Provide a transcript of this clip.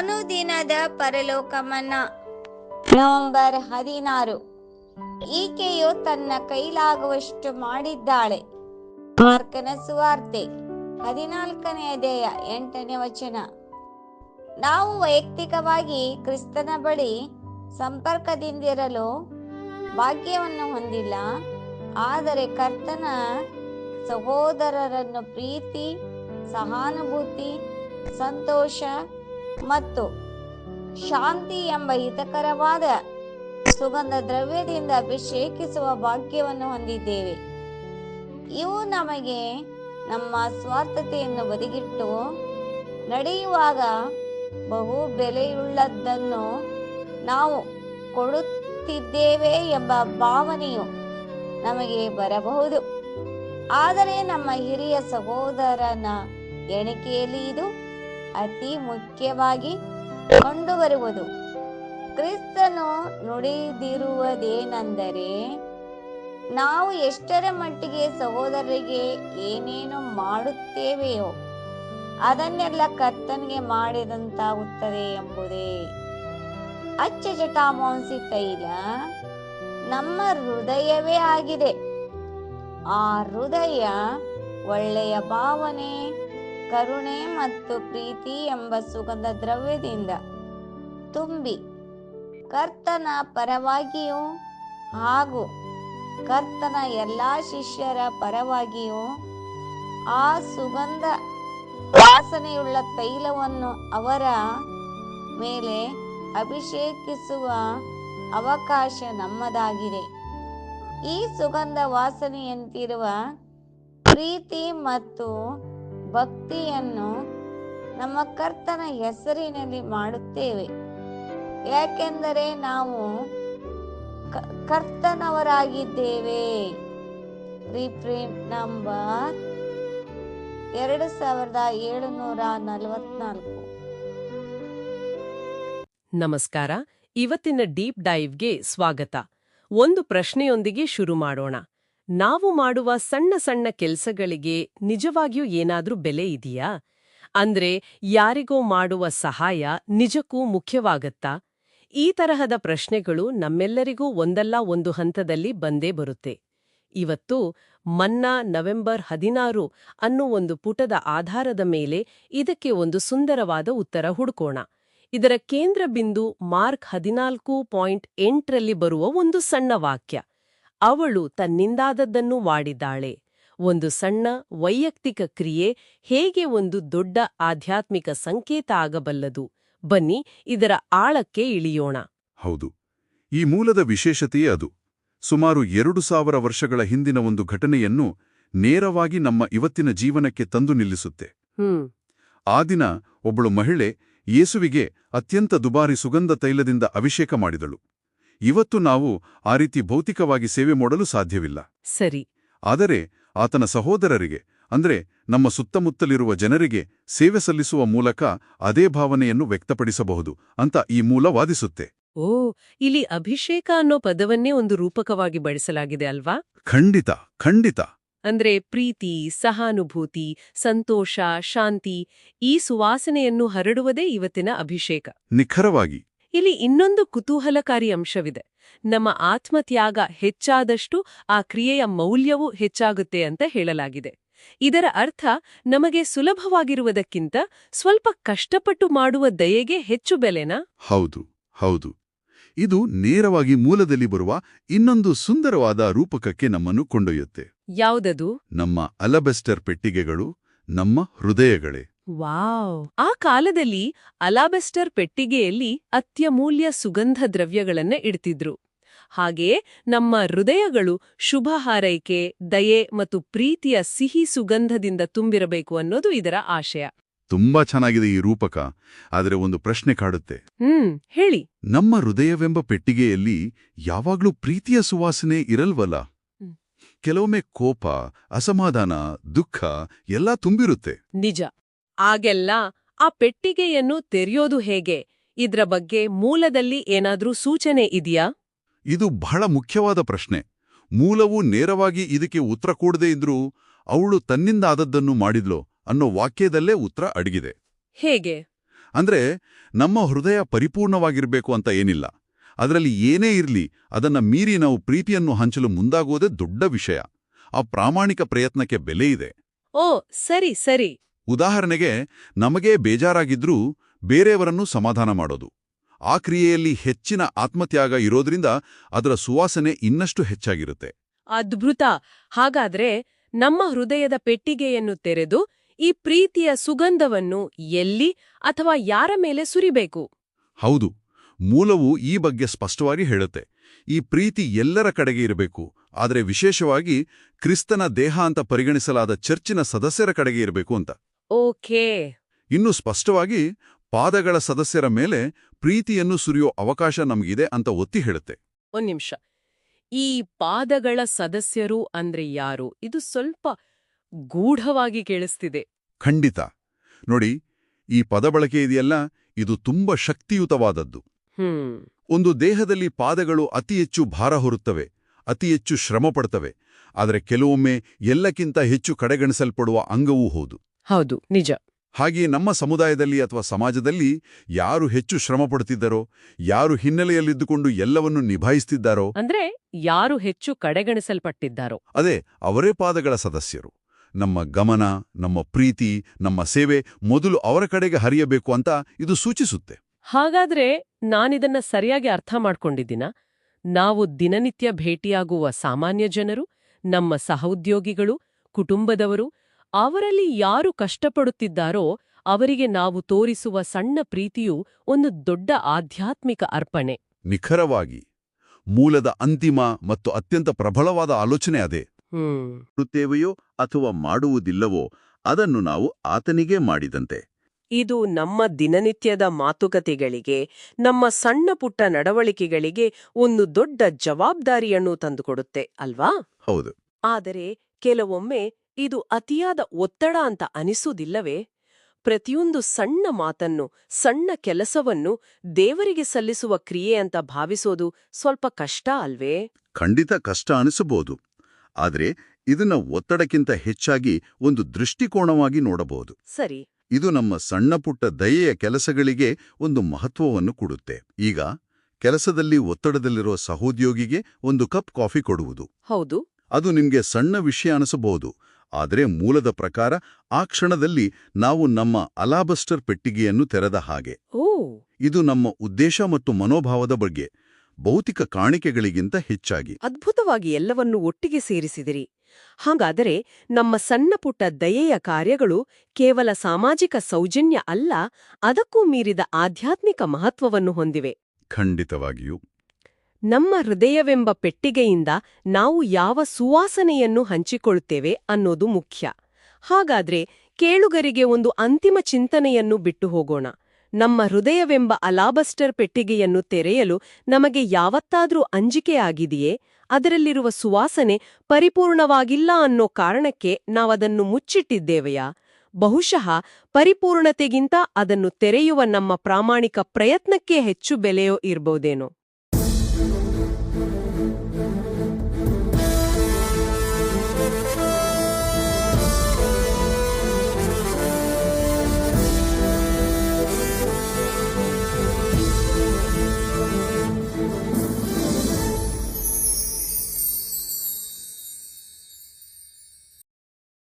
ಅನುದಿನದ ಪರಲೋಕಮನ್ನ. ನವೆಂಬರ್ ಹದಿನಾರು. ಈಕೆಯು ತನ್ನ ಕೈಲಾಗುವಷ್ಟು ಮಾಡಿದ್ದಾಳೆ. ಮಾರ್ಕನ ಸುವಾರ್ತೆ, ಹದಿನಾಲ್ಕನೇ ಅಧ್ಯಾಯ ಎಂಟನೇ ವಚನ. ನಾವು ವೈಯಕ್ತಿಕವಾಗಿ ಕ್ರಿಸ್ತನ ಬಳಿ ಸಂಪರ್ಕದಿಂದಿರಲು ಭಾಗ್ಯವನ್ನು ಹೊಂದಿಲ್ಲ. ಆದರೆ ಕರ್ತನ ಸಹೋದರರನ್ನು ಪ್ರೀತಿ, ಸಹಾನುಭೂತಿ, ಸಂತೋಷ ಮತ್ತು ಶಾಂತಿ ಎಂಬ ಹಿತಕರವಾದ ಸುಗಂಧ ದ್ರವ್ಯದಿಂದ ಅಭಿಷೇಕಿಸುವ ಭಾಗ್ಯವನ್ನು ಹೊಂದಿದ್ದೇವೆ. ಇವು ನಮಗೆ ನಮ್ಮ ಸ್ವಾರ್ಥತೆಯನ್ನು ಬದಿಗಿಟ್ಟು ನಡೆಯುವಾಗ ಬಹು ಬೆಲೆಯುಳ್ಳದ್ದನ್ನು ನಾವು ಕೊಡುತ್ತಿದ್ದೇವೆ ಎಂಬ ಭಾವನೆಯು ನಮಗೆ ಬರಬಹುದು. ಆದರೆ ನಮ್ಮ ಹಿರಿಯ ಸಹೋದರನ ಎಣಿಕೆಯಲ್ಲಿ ಇದು ಅತಿ ಮುಖ್ಯವಾಗಿ ಕಂಡುಬರುವುದು. ಕ್ರಿಸ್ತನು ನುಡಿದಿರುವುದೇನೆಂದರೆ, ನಾವು ಎಷ್ಟರ ಮಟ್ಟಿಗೆ ಸಹೋದರರಿಗೆ ಏನೇನು ಮಾಡುತ್ತೇವೆಯೋ, ಅದನ್ನೆಲ್ಲ ಕರ್ತನಿಗೆ ಮಾಡಿದಂತಾಗುತ್ತದೆ ಎಂಬುದೇ. ಅಚ್ಚ ಜಟಾಮಾಂಸಿ ತೈಲ ನಮ್ಮ ಹೃದಯವೇ ಆಗಿದೆ. ಆ ಹೃದಯ ಒಳ್ಳೆಯ ಭಾವನೆ ಕರುಣೆ ಮತ್ತು ಪ್ರೀತಿ ಎಂಬ ಸುಗಂಧ ದ್ರವ್ಯದಿಂದ ತುಂಬಿ ಕರ್ತನ ಪರವಾಗಿಯೂ ಹಾಗೂ ಕರ್ತನ ಎಲ್ಲ ಶಿಷ್ಯರ ಪರವಾಗಿಯೂ ಆ ಸುಗಂಧ ವಾಸನೆಯುಳ್ಳ ತೈಲವನ್ನು ಅವರ ಮೇಲೆ ಅಭಿಷೇಕಿಸುವ ಅವಕಾಶ ನಮ್ಮದಾಗಿದೆ. ಈ ಸುಗಂಧ ವಾಸನೆಯಂತಿರುವ ಪ್ರೀತಿ ಮತ್ತು ಭಕ್ತಿಯನ್ನು ನಮ್ಮ ಕರ್ತನ ಹೆಸರಿನಲ್ಲಿ ಮಾಡುತ್ತೇವೆ. ಯಾಕೆಂದರೆ ನಾವು ಕರ್ತನವರಾಗಿದ್ದೇವೆ. ರಿಪ್ರಿಂಟ್ ನಂಬರ್ ಎರಡು ಸಾವಿರದ ಏಳುನೂರ ನಲವತ್ನಾಲ್ಕು. ನಮಸ್ಕಾರ, ಇವತ್ತಿನ ಡೀಪ್ ಡೈವ್ಗೆ ಸ್ವಾಗತ. ಒಂದು ಪ್ರಶ್ನೆಯೊಂದಿಗೆ ಶುರು ಮಾಡೋಣ. ನಾವು ಮಾಡುವ ಸಣ್ಣ ಸಣ್ಣ ಕೆಲ್ಸಗಳಿಗೆ ನಿಜವಾಗಿಯೂ ಏನಾದ್ರೂ ಬೆಲೆ ಇದೆಯಾ? ಅಂದ್ರೆ ಯಾರಿಗೋ ಮಾಡುವ ಸಹಾಯ ನಿಜಕ್ಕೂ ಮುಖ್ಯವಾಗತ್ತಾ? ಈ ತರಹದ ಪ್ರಶ್ನೆಗಳು ನಮ್ಮೆಲ್ಲರಿಗೂ ಒಂದಲ್ಲ ಒಂದು ಹಂತದಲ್ಲಿ ಬಂದೇ ಬರುತ್ತೆ. ಇವತ್ತು ಮನ್ನಾ ನವೆಂಬರ್ ಹದಿನಾರು ಅನ್ನೋ ಒಂದು ಪುಟದ ಆಧಾರದ ಮೇಲೆ ಇದಕ್ಕೆ ಒಂದು ಸುಂದರವಾದ ಉತ್ತರ ಹುಡುಕೋಣ. ಇದರ ಕೇಂದ್ರ ಬಿಂದು ಮಾರ್ಕ್ ಹದಿನಾಲ್ಕು ಪಾಯಿಂಟ್ ಎಂಟರಲ್ಲಿ ಬರುವ ಒಂದು ಸಣ್ಣ ವಾಕ್ಯ. ಅವಳು ತನ್ನಿಂದಾದದ್ದನ್ನು ವಾಡಿದ್ದಾಳೆ. ಒಂದು ಸಣ್ಣ ವೈಯಕ್ತಿಕ ಕ್ರಿಯೆ ಹೇಗೆ ಒಂದು ದೊಡ್ಡ ಆಧ್ಯಾತ್ಮಿಕ ಸಂಕೇತ ಆಗಬಲ್ಲದು? ಬನ್ನಿ ಇದರ ಆಳಕ್ಕೆ ಇಳಿಯೋಣ. ಹೌದು. ಈ ಮೂಲದ ವಿಶೇಷತೆಯೇ ಅದು. ಸುಮಾರು ಎರಡು ಸಾವಿರ ವರ್ಷಗಳ ಹಿಂದಿನ ಒಂದು ಘಟನೆಯನ್ನು ನೇರವಾಗಿ ನಮ್ಮ ಇವತ್ತಿನ ಜೀವನಕ್ಕೆ ತಂದು ನಿಲ್ಲಿಸುತ್ತೆ. ಆ ದಿನ ಒಬ್ಬಳು ಮಹಿಳೆ ಯೇಸುವಿಗೆ ಅತ್ಯಂತ ದುಬಾರಿ ಸುಗಂಧ ತೈಲದಿಂದ ಅಭಿಷೇಕ ಮಾಡಿದಳು. ಇವತ್ತು ನಾವು ಆ ರೀತಿ ಭೌತಿಕವಾಗಿ ಸೇವೆ ಮಾಡಲು ಸಾಧ್ಯವಿಲ್ಲ. ಸರಿ. ಆದರೆ ಆತನ ಸಹೋದರರಿಗೆ ಅಂದ್ರೆ ನಮ್ಮ ಸುತ್ತಮುತ್ತಲಿರುವ ಜನರಿಗೆ ಸೇವೆ ಸಲ್ಲಿಸುವ ಮೂಲಕ ಅದೇ ಭಾವನೆಯನ್ನು ವ್ಯಕ್ತಪಡಿಸಬಹುದು ಅಂತ ಈ ಮೂಲ ವಾದಿಸುತ್ತೆ. ಓ ಇಲ್ಲಿ ಅಭಿಷೇಕ ಅನ್ನೋ ಪದವನ್ನೇ ಒಂದು ರೂಪಕವಾಗಿ ಬಳಸಲಾಗಿದೆ ಅಲ್ವಾ? ಖಂಡಿತ ಖಂಡಿತ. ಅಂದ್ರೆ ಪ್ರೀತಿ ಸಹಾನುಭೂತಿ ಸಂತೋಷ ಶಾಂತಿ ಈ ಸುವಾಸನೆಯನ್ನು ಹರಡುವುದೇ ಇವತ್ತಿನ ಅಭಿಷೇಕ. ನಿಖರವಾಗಿ. ಇಲ್ಲಿ ಇನ್ನೊಂದು ಕುತೂಹಲಕಾರಿ ಅಂಶವಿದೆ. ನಮ್ಮ ಆತ್ಮತ್ಯಾಗ ಹೆಚ್ಚಾದಷ್ಟು ಆ ಕ್ರಿಯೆಯ ಮೌಲ್ಯವೂ ಹೆಚ್ಚಾಗುತ್ತೆ ಅಂತ ಹೇಳಲಾಗಿದೆ. ಇದರ ಅರ್ಥ ನಮಗೆ ಸುಲಭವಾಗಿರುವುದಕ್ಕಿಂತ ಸ್ವಲ್ಪ ಕಷ್ಟಪಟ್ಟು ಮಾಡುವ ದಯೆಗೆ ಹೆಚ್ಚು ಬೆಲೆನಾ? ಹೌದು ಹೌದು. ಇದು ನೇರವಾಗಿ ಮೂಲದಲ್ಲಿ ಬರುವ ಇನ್ನೊಂದು ಸುಂದರವಾದ ರೂಪಕಕ್ಕೆ ನಮ್ಮನ್ನು ಕೊಂಡೊಯ್ಯುತ್ತೆ. ಯಾವುದದು? ನಮ್ಮ ಅಲಬೆಸ್ಟರ್ ಪೆಟ್ಟಿಗೆಗಳು ನಮ್ಮ ಹೃದಯಗಳೇ. ವಾವ್. ಆ ಕಾಲದಲ್ಲಿ ಅಲಾಬೆಸ್ಟರ್ ಪೆಟ್ಟಿಗೆಯಲ್ಲಿ ಅತ್ಯಮೂಲ್ಯ ಸುಗಂಧ ದ್ರವ್ಯಗಳನ್ನ ಇಡ್ತಿದ್ರು. ಹಾಗೆಯೇ ನಮ್ಮ ಹೃದಯಗಳು ಶುಭ ಹಾರೈಕೆ ದಯೆ ಮತ್ತು ಪ್ರೀತಿಯ ಸಿಹಿ ಸುಗಂಧದಿಂದ ತುಂಬಿರಬೇಕು ಅನ್ನೋದು ಇದರ ಆಶಯ. ತುಂಬಾ ಚೆನ್ನಾಗಿದೆ ಈ ರೂಪಕ. ಆದರೆ ಒಂದು ಪ್ರಶ್ನೆ ಕಾಡುತ್ತೆ. ಹ್ಮ್ ಹೇಳಿ. ನಮ್ಮ ಹೃದಯವೆಂಬ ಪೆಟ್ಟಿಗೆಯಲ್ಲಿ ಯಾವಾಗ್ಲೂ ಪ್ರೀತಿಯ ಸುವಾಸನೆ ಇರಲ್ವಲ್ಲ? ಕೆಲವೊಮ್ಮೆ ಕೋಪ ಅಸಮಾಧಾನ ದುಃಖ ಎಲ್ಲ ತುಂಬಿರುತ್ತೆ. ನಿಜ. ಆಗೆಲ್ಲ ಆ ಪೆಟ್ಟಿಗೆಯನ್ನು ತೆರೆಯೋದು ಹೇಗೆ? ಇದ್ರ ಬಗ್ಗೆ ಮೂಲದಲ್ಲಿ ಏನಾದ್ರೂ ಸೂಚನೆ ಇದೆಯಾ? ಇದು ಬಹಳ ಮುಖ್ಯವಾದ ಪ್ರಶ್ನೆ. ಮೂಲವು ನೇರವಾಗಿ ಇದಕ್ಕೆ ಉತ್ತರ ಕೊಡದೇ ಇದ್ರೂ ಅವಳು ತನ್ನಿಂದ ಆದದ್ದನ್ನು ಮಾಡಿದ್ಲು ಅನ್ನೋ ವಾಕ್ಯದಲ್ಲೇ ಉತ್ತರ ಅಡಗಿದೆ. ಹೇಗೆ? ಅಂದ್ರೆ ನಮ್ಮ ಹೃದಯ ಪರಿಪೂರ್ಣವಾಗಿರಬೇಕು ಅಂತ ಏನಿಲ್ಲ. ಅದರಲ್ಲಿ ಏನೇ ಇರಲಿ ಅದನ್ನ ಮೀರಿ ನಾವು ಪ್ರೀತಿಯನ್ನು ಹಂಚಲು ಮುಂದಾಗುವುದೇ ದೊಡ್ಡ ವಿಷಯ. ಆ ಪ್ರಾಮಾಣಿಕ ಪ್ರಯತ್ನಕ್ಕೆ ಬೆಲೆ ಇದೆ. ಓ ಸರಿ ಸರಿ. ಉದಾಹರಣೆಗೆ ನಮಗೇ ಬೇಜಾರಾಗಿದ್ರೂ ಬೇರೆಯವರನ್ನು ಸಮಾಧಾನ ಮಾಡೋದು. ಆ ಕ್ರಿಯೆಯಲ್ಲಿ ಹೆಚ್ಚಿನ ಆತ್ಮತ್ಯಾಗ ಇರೋದ್ರಿಂದ ಅದರ ಸುವಾಸನೆ ಇನ್ನಷ್ಟು ಹೆಚ್ಚಾಗಿರುತ್ತೆ. ಅದ್ಭುತ! ಹಾಗಾದ್ರೆ ನಮ್ಮ ಹೃದಯದ ಪೆಟ್ಟಿಗೆಯನ್ನು ತೆರೆದು ಈ ಪ್ರೀತಿಯ ಸುಗಂಧವನ್ನು ಎಲ್ಲಿ ಅಥವಾ ಯಾರ ಮೇಲೆ ಸುರಿಬೇಕು? ಹೌದು ಮೂಲವು ಈ ಬಗ್ಗೆ ಸ್ಪಷ್ಟವಾಗಿ ಹೇಳುತ್ತೆ. ಈ ಪ್ರೀತಿ ಎಲ್ಲರ ಕಡೆಗೆ ಇರಬೇಕು ಆದರೆ ವಿಶೇಷವಾಗಿ ಕ್ರಿಸ್ತನ ದೇಹ ಅಂತ ಪರಿಗಣಿಸಲಾದ ಚರ್ಚಿನ ಸದಸ್ಯರ ಕಡೆಗೆ ಇರಬೇಕು ಅಂತ. ಓಕೆ. ಇನ್ನು ಸ್ಪಷ್ಟವಾಗಿ ಪಾದಗಳ ಸದಸ್ಯರ ಮೇಲೆ ಪ್ರೀತಿಯನ್ನು ಸುರಿಯೋ ಅವಕಾಶ ನಮಗಿದೆ ಅಂತ ಒತ್ತಿ ಹೇಳುತ್ತೆ. ಒಂದ್ ನಿಮಿಷ. ಈ ಪಾದಗಳ ಸದಸ್ಯರು ಅಂದ್ರೆ ಯಾರು? ಇದು ಸ್ವಲ್ಪ ಗೂಢವಾಗಿ ಕೇಳಿಸ್ತಿದೆ. ಖಂಡಿತ. ನೋಡಿ ಈ ಪದ ಬಳಕೆ ಇದೆಯಲ್ಲ ಇದು ತುಂಬ ಶಕ್ತಿಯುತವಾದದ್ದು. ಹ್ಮ್. ಒಂದು ದೇಹದಲ್ಲಿ ಪಾದಗಳು ಅತಿ ಹೆಚ್ಚು ಭಾರ ಹೊರುತ್ತವೆ ಅತಿ ಹೆಚ್ಚು ಶ್ರಮ ಪಡ್ತವೆ ಆದರೆ ಕೆಲವೊಮ್ಮೆ ಎಲ್ಲಕ್ಕಿಂತ ಹೆಚ್ಚು ಕಡೆಗಣಿಸಲ್ಪಡುವ ಅಂಗವೂ ಹೌದು. ಹೌದು ನಿಜ. ಹಾಗೆ ನಮ್ಮ ಸಮುದಾಯದಲ್ಲಿ ಅಥವಾ ಸಮಾಜದಲ್ಲಿ ಯಾರು ಹೆಚ್ಚು ಶ್ರಮ ಪಡುತ್ತಿದ್ದಾರೋ ಯಾರು ಹಿನ್ನೆಲೆಯಲ್ಲಿದ್ದುಕೊಂಡು ಎಲ್ಲವನ್ನೂ ನಿಭಾಯಿಸುತ್ತಿದ್ದಾರೋ ಅಂದ್ರೆ ಯಾರು ಹೆಚ್ಚು ಕಡೆಗಣಿಸಲ್ಪಟ್ಟಿದ್ದಾರೋ. ಅದೇ ಅವರೇ ಪಾದಗಳ ಸದಸ್ಯರು. ನಮ್ಮ ಗಮನ ನಮ್ಮ ಪ್ರೀತಿ ನಮ್ಮ ಸೇವೆ ಮೊದಲು ಅವರ ಕಡೆಗೆ ಹರಿಯಬೇಕು ಅಂತ ಇದು ಸೂಚಿಸುತ್ತೆ. ಹಾಗಾದ್ರೆ ನಾನಿದನ್ನ ಸರಿಯಾಗಿ ಅರ್ಥ ಮಾಡ್ಕೊಂಡಿದ್ದೀನ? ನಾವು ದಿನನಿತ್ಯ ಭೇಟಿಯಾಗುವ ಸಾಮಾನ್ಯ ಜನರು ನಮ್ಮ ಸಹೋದ್ಯೋಗಿಗಳು ಕುಟುಂಬದವರು ಅವರಲ್ಲಿ ಯಾರು ಕಷ್ಟಪಡುತ್ತಿದ್ದಾರೋ ಅವರಿಗೆ ನಾವು ತೋರಿಸುವ ಸಣ್ಣ ಪ್ರೀತಿಯು ಒಂದು ದೊಡ್ಡ ಆಧ್ಯಾತ್ಮಿಕ ಅರ್ಪಣೆ. ನಿಖರವಾಗಿ ಮೂಲದ ಅಂತಿಮ ಮತ್ತು ಅತ್ಯಂತ ಪ್ರಬಲವಾದ ಆಲೋಚನೆ ಅದೇ. ಮಾಡುತ್ತೇವೆಯೋ ಅಥವಾ ಮಾಡುವುದಿಲ್ಲವೋ ಅದನ್ನು ನಾವು ಆತನಿಗೆ ಮಾಡಿದಂತೆ. ಇದು ನಮ್ಮ ದಿನನಿತ್ಯದ ಮಾತುಕತೆಗಳಿಗೆ ನಮ್ಮ ಸಣ್ಣ ಪುಟ್ಟ ನಡವಳಿಕೆಗಳಿಗೆ ಒಂದು ದೊಡ್ಡ ಜವಾಬ್ದಾರಿಯನ್ನು ತಂದುಕೊಡುತ್ತೆ ಅಲ್ವಾ? ಹೌದು. ಆದರೆ ಕೆಲವೊಮ್ಮೆ ಇದು ಅತಿಯಾದ ಒತ್ತಡ ಅಂತ ಅನಿಸುವುದಿಲ್ಲವೇ? ಪ್ರತಿಯೊಂದು ಸಣ್ಣ ಮಾತನ್ನು ಸಣ್ಣ ಕೆಲಸವನ್ನು ದೇವರಿಗೆ ಸಲ್ಲಿಸುವ ಕ್ರಿಯೆ ಅಂತ ಭಾವಿಸೋದು ಸ್ವಲ್ಪ ಕಷ್ಟ ಅಲ್ವೇ? ಖಂಡಿತ ಕಷ್ಟ ಅನಿಸಬಹುದು. ಆದರೆ ಇದನ್ನ ಒತ್ತಡಕ್ಕಿಂತ ಹೆಚ್ಚಾಗಿ ಒಂದು ದೃಷ್ಟಿಕೋನವಾಗಿ ನೋಡಬಹುದು. ಸರಿ. ಇದು ನಮ್ಮ ಸಣ್ಣ ಪುಟ್ಟ ದಯೆಯ ಕೆಲಸಗಳಿಗೆ ಒಂದು ಮಹತ್ವವನ್ನು ಕೊಡುತ್ತೆ. ಈಗ ಕೆಲಸದಲ್ಲಿ ಒತ್ತಡದಲ್ಲಿರುವ ಸಹೋದ್ಯೋಗಿಗೆ ಒಂದು ಕಪ್ ಕಾಫಿ ಕೊಡುವುದು. ಹೌದು. ಅದು ನಿಮ್ಗೆ ಸಣ್ಣ ವಿಷಯ ಅನಿಸಬಹುದು. ಆದರೆ ಮೂಲದ ಪ್ರಕಾರ ಆ ಕ್ಷಣದಲ್ಲಿ ನಾವು ನಮ್ಮ ಅಲಾಬಸ್ಟರ್ ಪೆಟ್ಟಿಗೆಯನ್ನು ತೆರೆದ ಹಾಗೆ. ಓ. ಇದು ನಮ್ಮ ಉದ್ದೇಶ ಮತ್ತು ಮನೋಭಾವದ ಬಗ್ಗೆ ಭೌತಿಕ ಕಾಣಿಕೆಗಳಿಗಿಂತ ಹೆಚ್ಚಾಗಿ. ಅದ್ಭುತವಾಗಿ ಎಲ್ಲವನ್ನೂ ಒಟ್ಟಿಗೆ ಸೇರಿಸಿದಿರಿ. ಹಾಗಾದರೆ ನಮ್ಮ ಸಣ್ಣಪುಟ್ಟ ದಯೆಯ ಕಾರ್ಯಗಳು ಕೇವಲ ಸಾಮಾಜಿಕ ಸೌಜನ್ಯ ಅಲ್ಲ ಅದಕ್ಕೂ ಮೀರಿದ ಆಧ್ಯಾತ್ಮಿಕ ಮಹತ್ವವನ್ನು ಹೊಂದಿವೆ. ಖಂಡಿತವಾಗಿಯೂ. ನಮ್ಮ ಹೃದಯವೆಂಬ ಪೆಟ್ಟಿಗೆಯಿಂದ ನಾವು ಯಾವ ಸುವಾಸನೆಯನ್ನು ಹಂಚಿಕೊಳ್ಳುತ್ತೇವೆ ಅನ್ನೋದು ಮುಖ್ಯ. ಹಾಗಾದ್ರೆ ಕೇಳುಗರಿಗೆ ಒಂದು ಅಂತಿಮ ಚಿಂತನೆಯನ್ನು ಬಿಟ್ಟು ಹೋಗೋಣ. ನಮ್ಮ ಹೃದಯವೆಂಬ ಅಲಾಬಸ್ಟರ್ ಪೆಟ್ಟಿಗೆಯನ್ನು ತೆರೆಯಲು ನಮಗೆ ಯಾವತ್ತಾದ್ರೂ ಅಂಜಿಕೆಯಾಗಿದೆಯೇ ಅದರಲ್ಲಿರುವ ಸುವಾಸನೆ ಪರಿಪೂರ್ಣವಾಗಿಲ್ಲ ಅನ್ನೋ ಕಾರಣಕ್ಕೆ ನಾವದನ್ನು ಮುಚ್ಚಿಟ್ಟಿದ್ದೇವೆಯಾ? ಬಹುಶಃ ಪರಿಪೂರ್ಣತೆಗಿಂತ ಅದನ್ನು ತೆರೆಯುವ ನಮ್ಮ ಪ್ರಾಮಾಣಿಕ ಪ್ರಯತ್ನಕ್ಕೆ ಹೆಚ್ಚು ಬೆಲೆಯೋ ಇರ್ಬೋದೇನೋ.